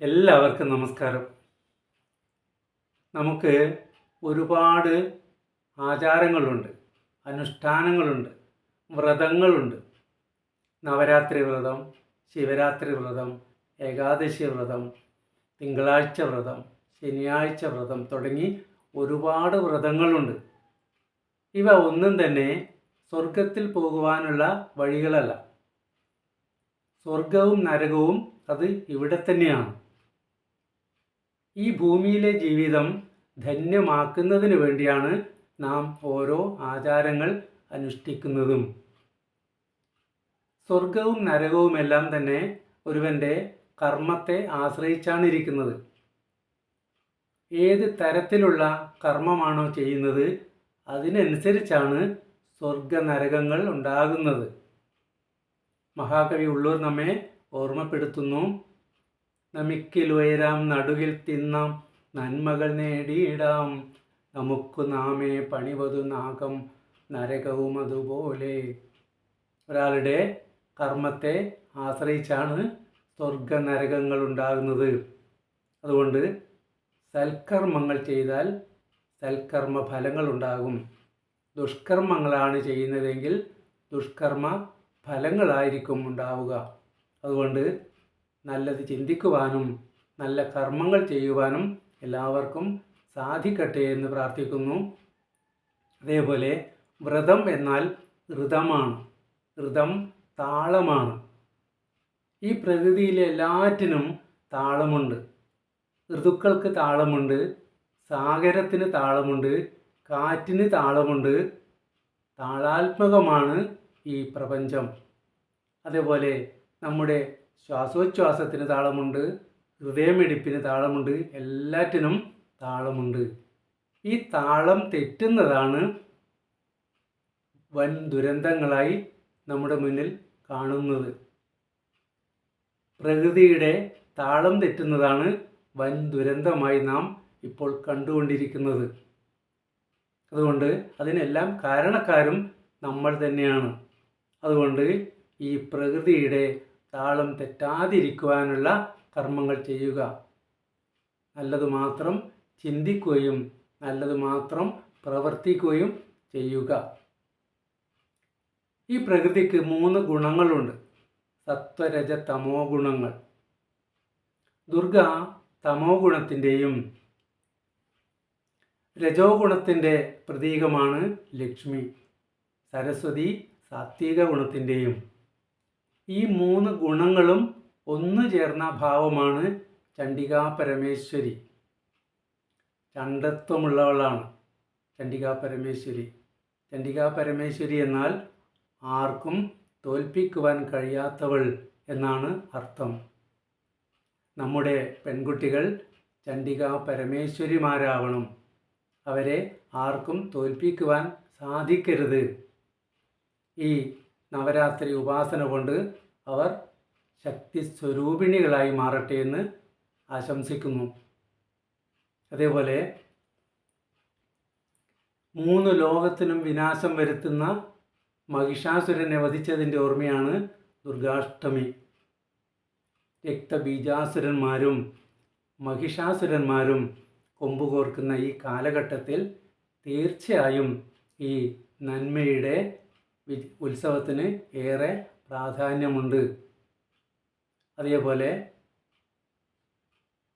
എല്ലാവർക്കും നമസ്കാരം. നമുക്ക് ഒരുപാട് ആചാരങ്ങളുണ്ട് അനുഷ്ഠാനങ്ങളുണ്ട് വ്രതങ്ങളുണ്ട്. നവരാത്രി വ്രതം ശിവരാത്രി വ്രതം ഏകാദശി വ്രതം തിങ്കളാഴ്ച വ്രതം ശനിയാഴ്ച വ്രതം തുടങ്ങി ഒരുപാട് വ്രതങ്ങളുണ്ട്. ഇവ ഒന്നും തന്നെ സ്വർഗത്തിൽ പോകുവാനുള്ള വഴികളല്ല. സ്വർഗവും നരകവും അത് ഇവിടെ തന്നെയാണ്. ഈ ഭൂമിയിലെ ജീവിതം ധന്യമാക്കുന്നതിന് വേണ്ടിയാണ് നാം ഓരോ ആചാരങ്ങൾ അനുഷ്ഠിക്കുന്നതും. സ്വർഗവും നരകവുമെല്ലാം തന്നെ ഒരുവന്റെ കർമ്മത്തെ ആശ്രയിച്ചാണ് ഇരിക്കുന്നത് ഏത് തരത്തിലുള്ള കർമ്മമാണോ ചെയ്യുന്നത് അതിനനുസരിച്ചാണ് സ്വർഗ നരകങ്ങൾ ഉണ്ടാകുന്നത്. മഹാകവി ഉള്ളൂർ നമ്മെ ഓർമ്മപ്പെടുത്തുന്നു. നമിക്കിലുയരാം നടുവിൽ തിന്നാം നന്മകൾ നേടിയിടാം. നമുക്ക് നാമേ പണിവതു നാഗം നരകവും അതുപോലെ. ഒരാളുടെ കർമ്മത്തെ ആശ്രയിച്ചാണ് സ്വർഗ നരകങ്ങൾ ഉണ്ടാകുന്നത്. അതുകൊണ്ട് സൽക്കർമ്മങ്ങൾ ചെയ്താൽ സൽക്കർമ്മ ഫലങ്ങൾ ഉണ്ടാകും. ദുഷ്കർമ്മങ്ങളാണ് ചെയ്യുന്നതെങ്കിൽ ദുഷ്കർമ്മ ഫലങ്ങളായിരിക്കും ഉണ്ടാവുക. അതുകൊണ്ട് നല്ലത് ചിന്തിക്കുവാനും നല്ല കർമ്മങ്ങൾ ചെയ്യുവാനും എല്ലാവർക്കും സാധിക്കട്ടെ എന്ന് പ്രാർത്ഥിക്കുന്നു. അതേപോലെ വ്രതം എന്നാൽ ഋതമാണ്. ഋതം താളമാണ്. ഈ പ്രകൃതിയിലെ എല്ലാറ്റിനും താളമുണ്ട്. ഋതുക്കൾക്ക് താളമുണ്ട് സാഗരത്തിന് താളമുണ്ട് കാറ്റിന് താളമുണ്ട്. താളാത്മകമാണ് ഈ പ്രപഞ്ചം. അതേപോലെ നമ്മുടെ ശ്വാസോച്ഛ്വാസത്തിന് താളമുണ്ട് ഹൃദയമിടിപ്പിന് താളമുണ്ട് എല്ലാറ്റിനും താളമുണ്ട്. ഈ താളം തെറ്റുന്നതാണ് വൻ ദുരന്തങ്ങളായി നമ്മുടെ മുന്നിൽ കാണുന്നത്. പ്രകൃതിയുടെ താളം തെറ്റുന്നതാണ് വൻ ദുരന്തമായി നാം ഇപ്പോൾ കണ്ടുകൊണ്ടിരിക്കുന്നത്. അതുകൊണ്ട് അതിനെല്ലാം കാരണക്കാരും നമ്മൾ തന്നെയാണ്. അതുകൊണ്ട് ഈ പ്രകൃതിയുടെ താളം തെറ്റാതിരിക്കുവാനുള്ള കർമ്മങ്ങൾ ചെയ്യുക. നല്ലത് മാത്രം ചിന്തിക്കുകയും നല്ലത് മാത്രം പ്രവർത്തിക്കുകയും ചെയ്യുക. ഈ പ്രകൃതിക്ക് മൂന്ന് ഗുണങ്ങളുണ്ട്. സത്വരജ തമോ ഗുണങ്ങൾ. ദുർഗ തമോ ഗുണത്തിന്റെയും രജോ ഗുണത്തിന്റെ പ്രതീകമാണ് ലക്ഷ്മി. സരസ്വതി സാത്വിക ഗുണത്തിന്റെയും ഈ മൂന്ന് ഗുണങ്ങളും ഒന്നു ചേർന്ന ഭാവമാണ് ചണ്ഡികാ പരമേശ്വരി ചണ്ടത്വമുള്ളവളാണ് ചണ്ഡികാ പരമേശ്വരി ചണ്ഡികാ പരമേശ്വരി എന്നാൽ ആർക്കും തോൽപ്പിക്കുവാൻ കഴിയാത്തവൾ എന്നാണ് അർത്ഥം. നമ്മുടെ പെൺകുട്ടികൾ ചണ്ഡികാ പരമേശ്വരിമാരാവണം അവരെ ആർക്കും തോൽപ്പിക്കുവാൻ സാധിക്കരുത്. ഈ നവരാത്രി ഉപാസന കൊണ്ട് അവർ ശക്തി സ്വരൂപിണികളായി മാറട്ടെ എന്ന് ആശംസിക്കുന്നു. അതേപോലെ മൂന്ന് ലോകത്തിനും വിനാശം വരുത്തുന്ന മഹിഷാസുരനെ വധിച്ചതിന്റെ ഓർമ്മയാണ് ദുർഗാഷ്ടമി. രക്തബീജാസുരന്മാരും മഹിഷാസുരന്മാരും കൊമ്പുകോർക്കുന്ന ഈ കാലഘട്ടത്തിൽ തീർച്ചയായും ഈ നന്മയുടെ ഉത്സവത്തിന് ഏറെ പ്രാധാന്യമുണ്ട്. അതേപോലെ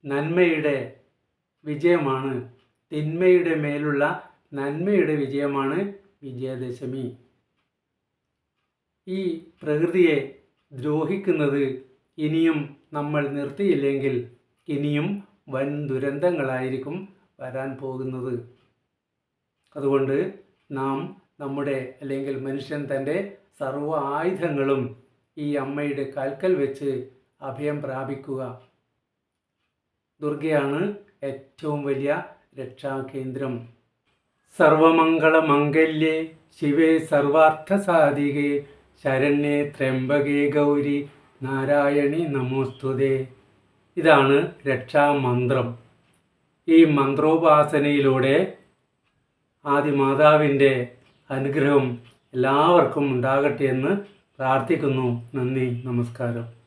നന്മയുടെ വിജയമാണ്. തിന്മയുടെ മേലുള്ള നന്മയുടെ വിജയമാണ് വിജയദശമി. ഈ പ്രകൃതിയെ ദ്രോഹിക്കുന്നത് ഇനിയും നമ്മൾ നിർത്തിയില്ലെങ്കിൽ ഇനിയും വൻ ദുരന്തങ്ങളായിരിക്കും വരാൻ പോകുന്നത്. അതുകൊണ്ട് നാം നമ്മുടെ അല്ലെങ്കിൽ മനുഷ്യൻ തന്റെ സർവ ആയുധങ്ങളും ഈ അമ്മയുടെ കാൽക്കൽ വെച്ച് അഭയം പ്രാപിക്കുക. ദുർഗയാണ് ഏറ്റവും വലിയ രക്ഷാകേന്ദ്രം. സർവമംഗളമംഗല്യേ ശിവേ സർവാർത്ഥസാധികേ ശരണ്യേ ത്രംബകേ ഗൗരി നാരായണി നമോസ്തുതേ. ഇതാണ് രക്ഷാമന്ത്രം. ഈ മന്ത്രോപാസനയിലൂടെ ആദിമാതാവിന്റെ അനുഗ്രഹം എല്ലാവർക്കും ഉണ്ടാകട്ടെ എന്ന് പ്രാർത്ഥിക്കുന്നു. നന്ദി നമസ്കാരം.